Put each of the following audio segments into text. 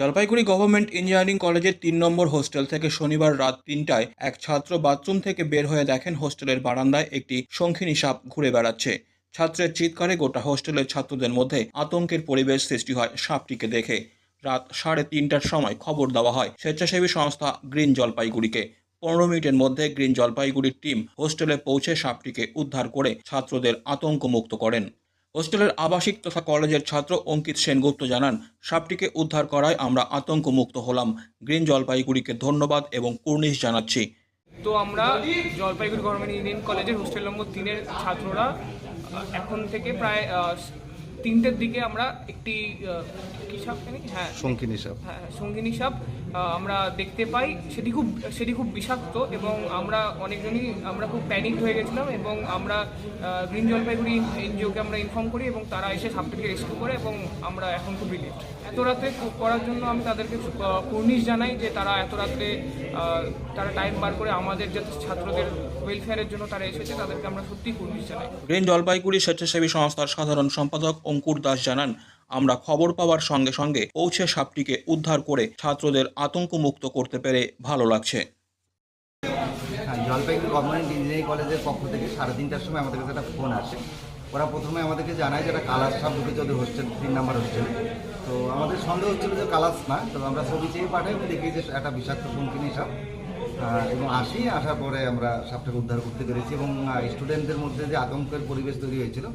Jalpaiguri government engineering কলেজের তিন নম্বর hostel থেকে শনিবার রাত তিনটায় এক ছাত্র বাথরুম থেকে বের হয়ে দেখেন হোস্টেলের বারান্দায় একটি শঙ্খিনী সাপ ঘুরে বেড়াচ্ছে। ছাত্রের চিৎকারে গোটা হোস্টেলের ছাত্রদের মধ্যে আতঙ্কের পরিবেশ সৃষ্টি হয় সাপটিকে দেখে। রাত সাড়ে তিনটার সময় খবর দেওয়া হয়, স্বেচ্ছাসেবী সংস্থা গ্রিন জলপাইগুড়িকে। পনেরো মিনিটের মধ্যে গ্রিন জলপাইগুড়ির টিম হোস্টেলে পৌঁছে সাপটিকে উদ্ধার করে ছাত্রদের আতঙ্কমুক্ত করেন। হোস্টেলের আবাসিক তথা কলেজের ছাত্র অঙ্কিত সেনগুপ্ত জানান, সাপটিকে উদ্ধার করায় আমরা আতঙ্কমুক্ত হলাম। গ্রিন জলপাইগুড়িকে ধন্যবাদ এবং কুর্নিশ জানাচ্ছি। তো আমরা জলপাইগুড়ি গভর্নমেন্ট ইন্ডিয়ান কলেজের হোস্টেল নম্বর তিনের ছাত্ররা এখন থেকে প্রায় তিনটের দিকে আমরা একটি আহ, কি সাপ জানি? হ্যাঁ। সাপ। হ্যাঁ সঙ্গিনী সাপ আমরা দেখতে পাই। সেটি খুব সেটি খুব বিষাক্ত এবং আমরা অনেকজনই আমরা খুব প্যানিক হয়ে গেছিলাম এবং আমরা গ্রিন জলপাইগুড়ি এনজিওকে আমরা ইনফর্ম করি এবং তারা এসে সাপটিকে রেস্কিউ করে এবং আমরা এখন খুব রিলিফ এত রাতে করার জন্য আমি তাদেরকে কুর্নিশ জানাই যে তারা এত রাত্রে তারা টাইম বার করে আমাদের যাতে ছাত্রদের ওয়েলফেয়ারের জন্য তারা এসেছে তাদেরকে আমরা সত্যিই কুর্নিশ জানাই। গ্রিন জলপাইগুড়ি স্বেচ্ছাসেবী সংস্থার সাধারণ সম্পাদক অঙ্কুর দাস জানান, আমরা খবর পাওয়ার সঙ্গে সঙ্গে পৌঁছে সাপটিকে উদ্ধার করে ছাত্রদের আতঙ্কমুক্ত করতে পেরে ভালো লাগছে। হ্যাঁ জলপাইগুড়ি গভর্নমেন্ট ইঞ্জিনিয়ারিং কলেজের পক্ষ থেকে সাড়ে তিনটার সময় আমাদের কাছে একটা ফোন আসে। ওরা প্রথমে আমাদেরকে জানায় যে একটা কালার সাপ ঢুকেছে ওদের হোস্টেল, তিন নাম্বার হোস্টেলে। তো আমাদের সন্দেহ হচ্ছিল যে কালাস না, তো আমরা ছবি চেয়ে পাঠাই দেখি যে একটা বিষাক্ত শঙ্কিনী সাপ। এবং আসি আসার পরে আমরা সাপটাকে উদ্ধার করতে পেরেছি এবং স্টুডেন্টদের মধ্যে যে আতঙ্কের পরিবেশ তৈরি হয়েছিল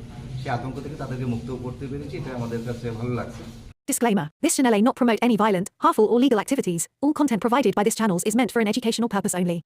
সেই আতঙ্ক থেকে তাদেরকে মুক্ত করতে পেরেছি এটা আমাদের কাছে ভালো লাগছে Disclaimer This channel may not promote any violent, harmful, or legal activities. All content provided by this channel is meant for an educational purpose only.